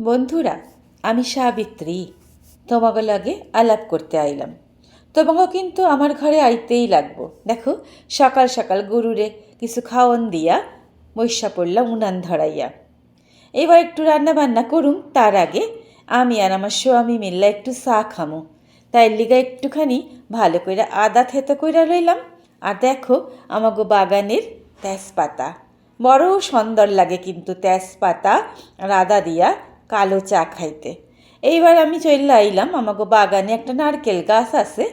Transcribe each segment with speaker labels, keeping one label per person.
Speaker 1: বন্ধুরা, আমি সাবিত্রী। তোমাকে লাগে আলাপ করতে আইলাম। তোমাকে কিন্তু আমার ঘরে আইতেই লাগবো। দেখো, সকাল সকাল গরুরে কিছু খাওয়ন দিয়া বৈশা পড়লাম উনান ধরাইয়া। এবার একটু রান্না বান্না করুম, তার আগে আমি আর আমার স্বামী মিল্লা একটু চা খামো। তাই লিগা একটুখানি ভালো করে আদা থেতো কইরা লইলাম। আর দেখো, আমাগো বাগানের তেজপাতা। বড় সুন্দর লাগে কিন্তু তেজপাতা আর আদা দিয়া কালো চা খাইতে। এইবার আমি চলে আইলাম আমাকে বাগানে একটা নারকেল গাছ আছে,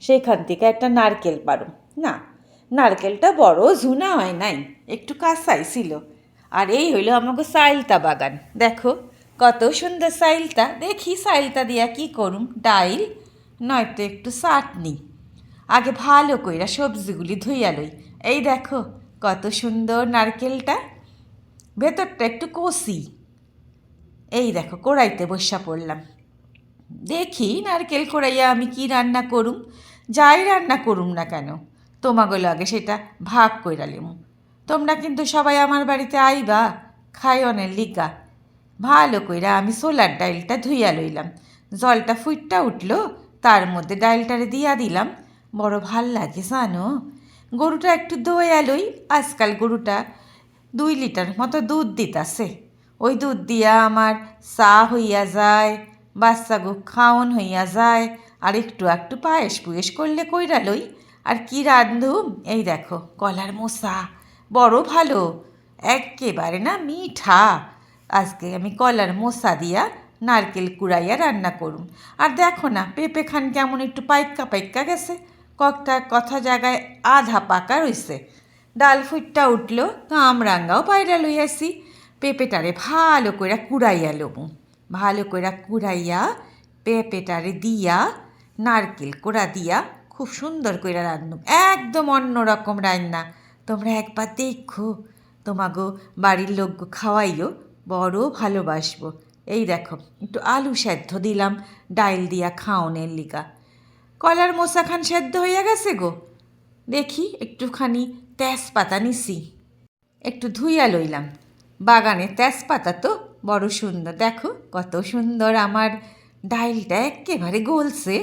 Speaker 1: সেখান থেকে একটা নারকেল পারুম। না, নারকেলটা বড় ঝুনা হয় নাই, একটু কাঁচাই ছিল। আর এই হইল আমাকে সাইলতা বাগান। দেখো, কত সুন্দর সাইলতা। দেখি সাইলতা দিয়া কি করুম, ডাইল, নয়তো একটু চাটনি। আগে ভালো কইরা সবজিগুলি ধুইয়া লই। এই দেখো, কত সুন্দর নারকেলটা। ভেতরটা একটু কষি। এই দেখো, কড়াইতে বসা পড়লাম। দেখি নারকেল কড়াইয়া আমি কি রান্না করুম? যাই রান্না করুম না কেন, তোমাগো লাগে সেটা ভাগ কইরা লিমু। তোমরা কিন্তু সবাই আমার বাড়িতে আইবা খায়নের লিগা। ভালো কইরা আমি সোলার ডাইলটা ধুইয়া লইলাম। জলটা ফুইটটা উঠল, তার মধ্যে ডাইলটারে দিয়া দিলাম। বড় ভালো লাগে জানো। গরুটা একটু দইয়া লই, আজকাল গরুটা দুই লিটার মতো দুধ দিতাছে। ওই দুধ দিয়া আমার চা হইয়া যায়, বাচ্চা গো খাওন হইয়া যায়। আর একটু একটু পায়েস পুয়েস করলে কইরা লই, আর কি রান্ধুম এই দেখো, কলার মোসা বড় ভালো একেবারে না মিঠা। আজকে আমি কলার মোসা দিয়া নারকেল কুড়াইয়া রান্না করুম। আর দেখো না, পেঁপে খান কেমন একটু পাইক্কা পাইক্কা গেছে। কয়েকটা কথা জায়গায় আধা পাকা রইছে। ডাল ফুটটা উঠল, কামরাঙ্গাও পায়রা লইয়াছি। পেঁপেটারে ভালো করে কুড়াইয়া লবো। ভালো করে কুড়াইয়া পেঁপেটারে দিয়া, নারকেল কোড়া দিয়া খুব সুন্দর করে রান্নুম একদম অন্যরকম রান্না। তোমরা একবার দেখো, তোমাগো বাড়ির লোক খাওয়াইও বড় ভালোবাসবো। এই দেখো, একটু আলু সেদ্ধ দিলাম, ডাইল দিয়া খাওনের লিগা। কলার মোসা খান সেদ্ধ হইয়া গেছে গো। দেখি, একটুখানি তেজপাতা নিছি। একটু ধুইয়া লইলাম। বাগানে তেজপাতা তো বড় সুন্দর। দেখো কত সুন্দর আমার ডাইলটা একেবারে গলছে।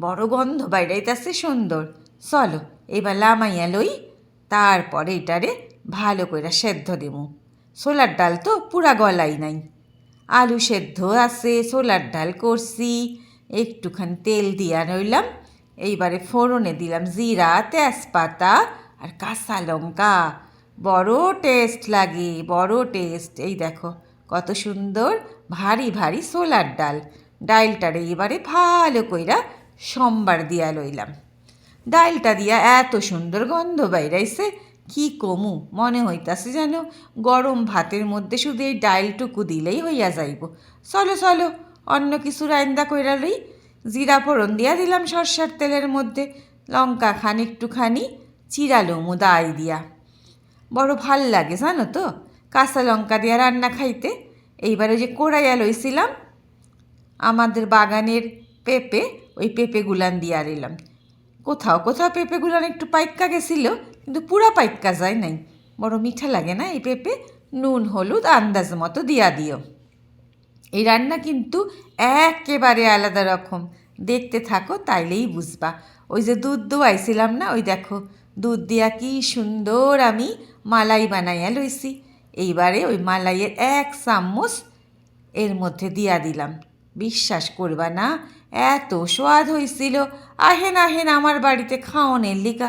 Speaker 1: বড় গন্ধ বাইরাইতেছে সুন্দর। চলো, এবার লামাইয়া লই, তারপরে এটারে ভালো করে সেদ্ধ দেবো সোলার ডাল তো পুরা গলাই নাই। আলু সেদ্ধ আছে সোলার ডাল করছি, একটুখানি তেল দিয়া রইলাম। এইবারে ফোড়নে দিলাম জিরা, তেজপাতা আর কাঁচা লঙ্কা। বড় টেস্ট লাগে, বড় টেস্ট। এই দেখো, কত সুন্দর, ভারী ভারী সোলার ডাল। ডাইলটারে এবারে ভালো কইরা সোমবার দিয়া লইলাম। ডাইলটা দিয়া এত সুন্দর গন্ধ বাইরাইছে, কি কমু, মনে হইতাছে যেন গরম ভাতের মধ্যে শুধু এই ডাইলটুকু দিলেই হইয়া যাইব। চলো চলো, অন্য কিছু রান্দা কইরা লই। জিরা ফোড়ন দিয়া দিলাম সর্ষার তেলের মধ্যে, লঙ্কা খান একটুখানি চিরালুমু দাই দিয়া। বড় ভালো লাগে, জানো তো? কাঁচা লঙ্কা দিয়া রান্না খাইতে। এইবারে যে কোড়াইয়া লইছিলাম আমাদের বাগানের পেঁপে, ওই পেঁপে গুলান দিয়া দিলাম কোথাও কোথাও পেঁপে গুলান একটু পাইক্কা গেছিল, কিন্তু পুরা পাইক্কা যায় নাই। বড় মিঠা লাগে না এই পেঁপে? নুন, হলুদ, আন্দাজ মতো দিয়া দিও। এই রান্না কিন্তু একেবারে আলাদা রকম। দেখতে থাকো, তাইলেই বুঝবা। ওই যে দুধ দোয়াইছিলাম না, ওই দেখো দুধ দিয়া কি সুন্দর আমি মালাই বানাইয়া লইছি। এইবারে ওই মালাইয়ের এক চামচ এর মধ্যে দিয়া দিলাম। বিশ্বাস করবা না, এত স্বাদ হয়েছিল আহেন আহেন আমার বাড়িতে খাওনের লিগা